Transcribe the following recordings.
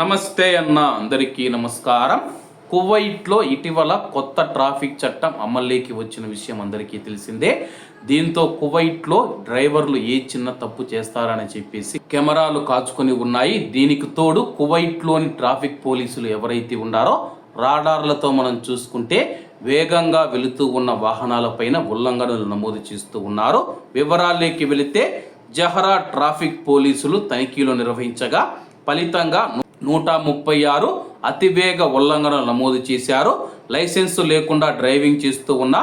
నమస్తే అన్న అందరికీ నమస్కారం. కువైట్లో ఇటీవల కొత్త ట్రాఫిక్ చట్టం అమల్లోకి వచ్చిన విషయం అందరికీ తెలిసిందే. దీంతో కువైట్లో డ్రైవర్లు ఏ చిన్న తప్పు చేస్తారని చెప్పేసి కెమెరాలు కాచుకొని ఉన్నాయి. దీనికి తోడు కువైట్లోని ట్రాఫిక్ పోలీసులు ఎవరైతే ఉన్నారో రాడార్లతో మనం చూసుకుంటే వేగంగా వెళుతూ ఉన్న వాహనాలపైన ఉల్లంఘనలు నమోదు చేస్తూ ఉన్నారు. వివరాల్లోకి వెళితే జహరా ట్రాఫిక్ పోలీసులు తనిఖీలు నిర్వహించగా ఫలితంగా నూట ముప్పై ఆరు అతివేగ ఉల్లంఘనలు నమోదు చేశారు. లైసెన్సు లేకుండా డ్రైవింగ్ చేస్తూ ఉన్న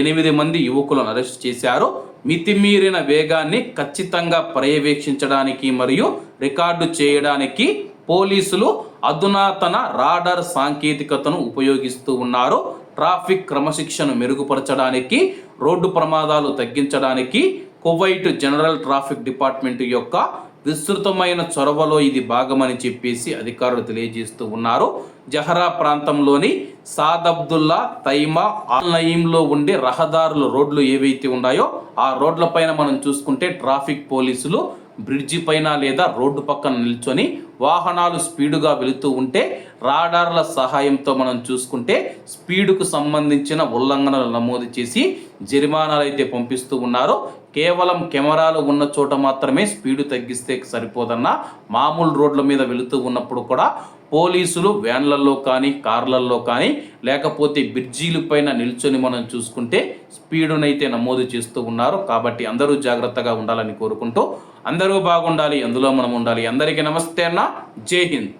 ఎనిమిది మంది యువకులను అరెస్ట్ చేశారు. మితిమీరిన వేగాన్ని ఖచ్చితంగా పర్యవేక్షించడానికి మరియు రికార్డు చేయడానికి పోలీసులు అధునాతన రాడార్ సాంకేతికతను ఉపయోగిస్తూ ఉన్నారు. ట్రాఫిక్ క్రమశిక్షను మెరుగుపరచడానికి రోడ్డు ప్రమాదాలు తగ్గించడానికి కువైట్ జనరల్ ట్రాఫిక్ డిపార్ట్మెంట్ యొక్క విస్తృతమైన చొరవలో ఇది భాగమని చెప్పేసి అధికారులు తెలియజేస్తూ ఉన్నారు. జహరా ప్రాంతంలోని సాదబ్దుల్లా తైమా ఆన్లైన్లో ఉండే రహదారుల రోడ్లు ఏవైతే ఉన్నాయో ఆ రోడ్లపైన మనం చూసుకుంటే ట్రాఫిక్ పోలీసులు బ్రిడ్జి పైన లేదా రోడ్డు పక్కన నిల్చొని వాహనాలు స్పీడుగా వెళుతూ ఉంటే రాడార్ల సహాయంతో మనం చూసుకుంటే స్పీడుకు సంబంధించిన ఉల్లంఘనలు నమోదు చేసి జరిమానాలు అయితే పంపిస్తూ ఉన్నారో. కేవలం కెమెరాలు ఉన్న చోట మాత్రమే స్పీడు తగ్గిస్తే సరిపోదన్న మామూలు రోడ్ల మీద వెళుతూ ఉన్నప్పుడు కూడా పోలీసులు వ్యాన్లలో కానీ కార్లల్లో కానీ లేకపోతే బ్రిడ్జీల పైన నిల్చొని మనం చూసుకుంటే స్పీడునైతే నమోదు చేస్తూ ఉన్నారు. కాబట్టి అందరూ జాగ్రత్తగా ఉండాలని కోరుకుంటూ అందరూ బాగుండాలి అందులో మనం ఉండాలి. అందరికీ నమస్తే అన్న. జై హింద్.